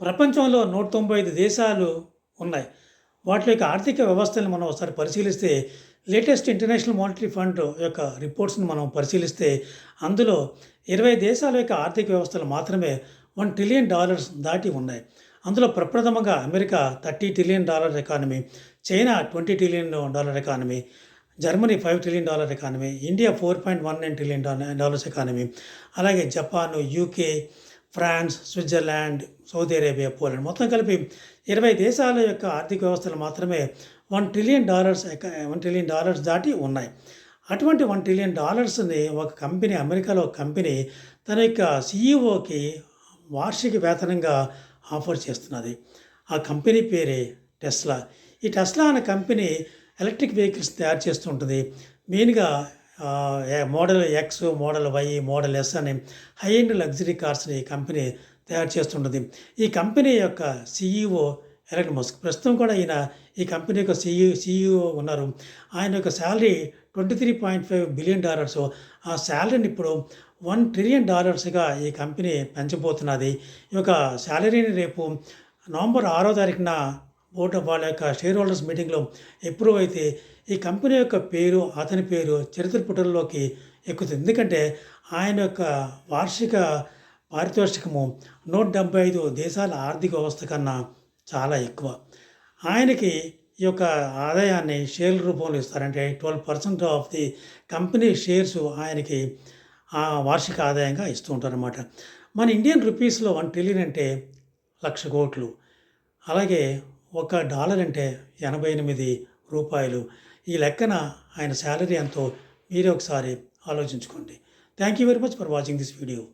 ప్రపంచంలో నూట తొంభై ఐదు దేశాలు ఉన్నాయి. వాటి యొక్క ఆర్థిక వ్యవస్థను మనం ఒకసారి పరిశీలిస్తే లేటెస్ట్ ఇంటర్నేషనల్ మానిటరీ ఫండ్ యొక్క రిపోర్ట్స్ని మనం పరిశీలిస్తే అందులో ఇరవై దేశాల యొక్క ఆర్థిక వ్యవస్థలు మాత్రమే వన్ ట్రిలియన్ డాలర్స్ దాటి ఉన్నాయి. అందులో ప్రప్రథమంగా America thirty trillion dollar economy China twenty trillion dollar economy Germany five trillion dollar economy India four point one nine trillion dollars economy అలాగే Japan UK France Switzerland Saudi Arabia Poland మొత్తం కలిపి ఇరవై దేశాల యొక్క ఆర్థిక వ్యవస్థలు మాత్రమే one trillion dollars one trillion dollars దాటి ఉన్నాయి. అటువంటి వన్ ట్రిలియన్ డాలర్స్ని ఒక కంపెనీ అమెరికాలో ఒక కంపెనీ తన యొక్క సీఈఓకి వార్షిక వేతనంగా ఆఫర్ చేస్తున్నది. ఆ కంపెనీ పేరే టెస్లా. ఈ టెస్లా అనే కంపెనీ ఎలక్ట్రిక్ వెహికల్స్ తయారు చేస్తుంటుంది మెయిన్గా model X model Y model S అనే హై ఎండ్ లగ్జరీ కార్స్ని ఈ కంపెనీ తయారు చేస్తుంటుంది. ఈ కంపెనీ యొక్క సీఈఓ ఎలన్ మస్క్ ప్రస్తుతం కూడా ఈయన ఈ కంపెనీ యొక్క సిఇ సీఈఓ ఉన్నారు. ఆయన యొక్క salary twenty three point five billion dollars ఆ శాలరీని ఇప్పుడు వన్ ట్రిలియన్ డాలర్స్గా ఈ కంపెనీ పెంచబోతున్నది. ఈ యొక్క శాలరీని రేపు నవంబర్ ఆరో తారీఖున బోర్డు వాళ్ళ యొక్క షేర్ హోల్డర్స్ మీటింగ్లో ఎప్రూవ్ అయితే ఈ కంపెనీ యొక్క పేరు అతని పేరు చరిత్ర పుటల్లోకి ఎక్కుతుంది. ఎందుకంటే ఆయన యొక్క వార్షిక పారితోషికము నూట డెబ్బై ఐదు దేశాల ఆర్థిక వ్యవస్థ కన్నా చాలా ఎక్కువ. ఆయనకి ఈ యొక్క ఆదాయాన్ని షేర్ల రూపంలో ఇస్తారంటే twelve percent of the company shares ఆయనకి ఆ వార్షిక ఆదాయంగా ఇస్తూ ఉంటారన్నమాట. మన ఇండియన్ రూపీస్లో వన్ ట్రిలియన్ అంటే లక్ష కోట్లు. అలాగే ఒక డాలర్ అంటే ఎనభై ఎనిమిది రూపాయలు. ఈ లెక్కన ఆయన శాలరీ ఎంతో మీరే ఒకసారి ఆలోచించుకోండి. Thank you very much for watching this video